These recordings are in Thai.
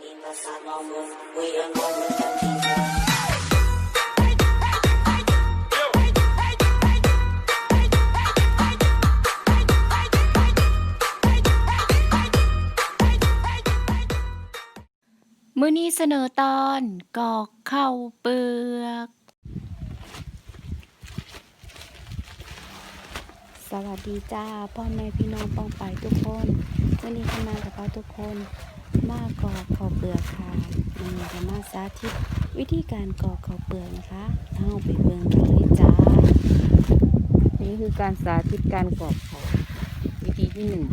มือนี้เสนอตอนกอกเข้าเปลือก สวัสดีจ้า พ่อแม่พี่น้องป้องไปทุกคนวันนี้ก็มากับเราทุกคน มากอกข้าวเปลือกค่ะมันจะมาสาธิตวิธีการกอกข้าวเปลือกนะคะเอาไปเบิ่งกันเลยจ้า นี่คือการสาธิตการกอกข้าววิธีที่หนึ่ง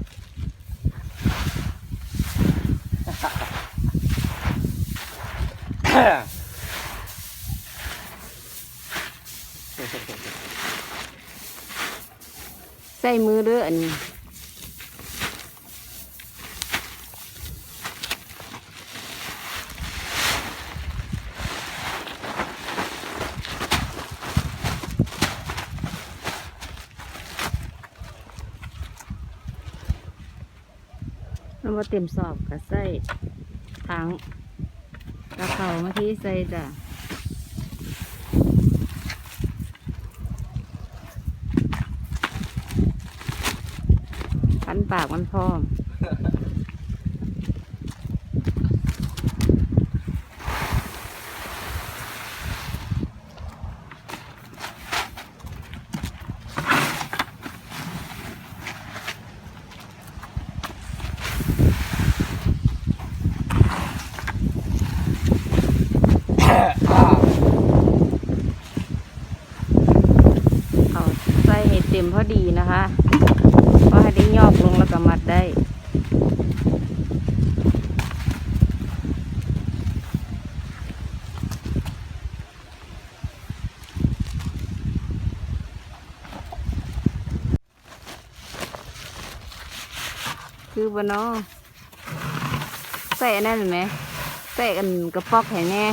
ใส่มือเด้ออันนี้ มันว่าเต็มสอบกับใส่ถังกระเขามาที่ใส่จ้ะขันปากมันพร้อม เอาใส่ให้เต็มพอดีนะคะเพราะให้ได้ยอกลงแล้วก็มัดได้คือบเนอใส่อันนั้นเห็นไหมใส่อันกระปอกให้แน่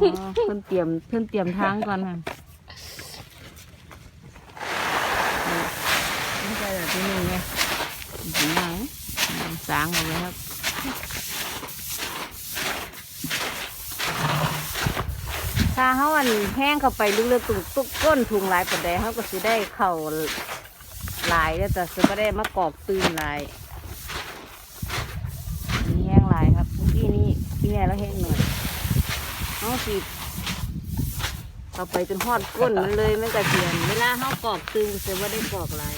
อ๋อเพิ่นเตรียมเพิ่นเตรียมทางก่อนค่ะนี่ใส่แบบที่นี่ไงถึงไหนสางหมดเลยครับถ้าเขาอันแห้งเข้าไปลึกๆตุกตุกก้นถุงลายปันใดเขาก็สิได้เข่าลายแต่สิบ่ได้มากรอกตื่นลายนี่แห้งลายครับเมื่อกี้นี่พี่แม่แล้วแห้งหน่อย เขาสิเอาไปจนหอดก้นมันเลยไม่กระเทียนเวลาเขาปอบตึงเสียว่าได้กรอบหลาย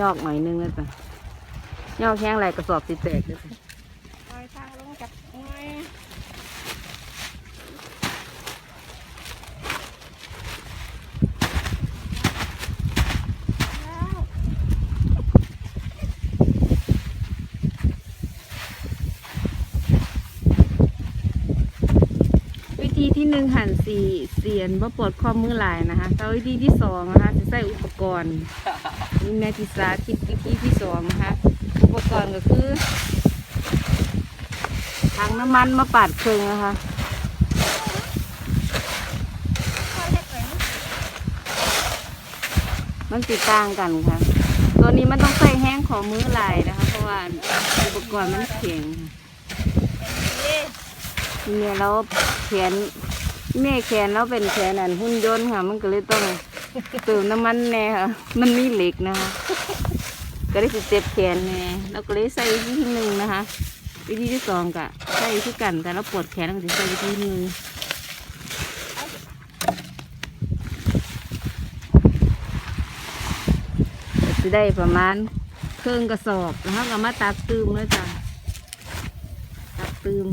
ยอกหน่อยนึงเลยจ้ะยอกแห้งไรกระสอบสิแตกเลยจ้ะ ปล่อยทางลงจากหน่อย วิ ธีที่หนึ่งหั่นสี่เสียนว่าปวดข้อมือหลายนะคะแล้ววิธีที่สองนะคะจะใส่อุปกรณ์นี่แม่ทิสาคิดวิธีที่สองนะคะอุปกรณ์ก็คือถังน้ำมันมาปาดเครื่องนะคะมันติดต่างกันค่ะ ตัวนี้มันต้องใส่แห้งของมือหลายนะคะ เพราะว่าอุปกรณ์มันแข็งค่ะ เนี่ยเราแขนแม่แขนเราเป็นแขนอันหุ่นยนต์ค่ะ มันก็เลยต้องเติมน้ำมันแน่ค่ะ มันมีเหล็กนะคะ ก็ได้สิเจ็บแขนแน่เราก็เลยใส่วิธีที่หนึ่งนะคะ วิธีที่สองก็ใส่ที่กันแต่เราปวดแขนเราก็จะใส่วิธีที่หนึ่งจะได้ประมาณเครื่องกระสอบแล้วก็มาตักตืมแล้วจ้ะตักตืม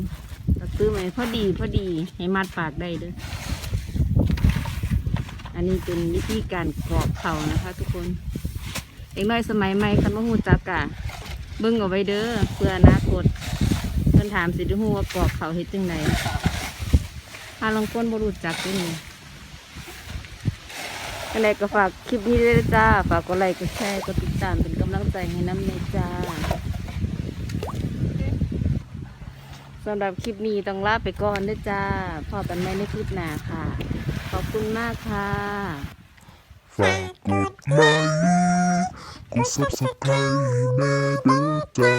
ตักตืมให้พอดีพอดีให้มัดปากได้เด้วยอันนี้เป็นวิธีการกรอกเขานะคะ ทุกคนเด็กน้อยสมัยใหม่คันว่าหูจักกะเบิ่งเอาไว้เด้อเพื่ออนาคตเพิ่นถามสิดูฮู้ว่ากรอกเขาเฮ็ดจังไดอาลองก้นบรูจักด้วยนี่จังไดก็ฝากคลิปนี้ด้วยจ้า ฝากกดไลค์กดแชร์กดติดตามเป็นกำลังใจให้น้ำในจ้า สำหรับคลิปนี้ต้องลาไปก่อนด้วยจ้าพอกันไหมในคลิปหน้าค่ะ ขอบคุณมากค่ะฝากกดไลค์กด subscribe แม่เด้อจ้า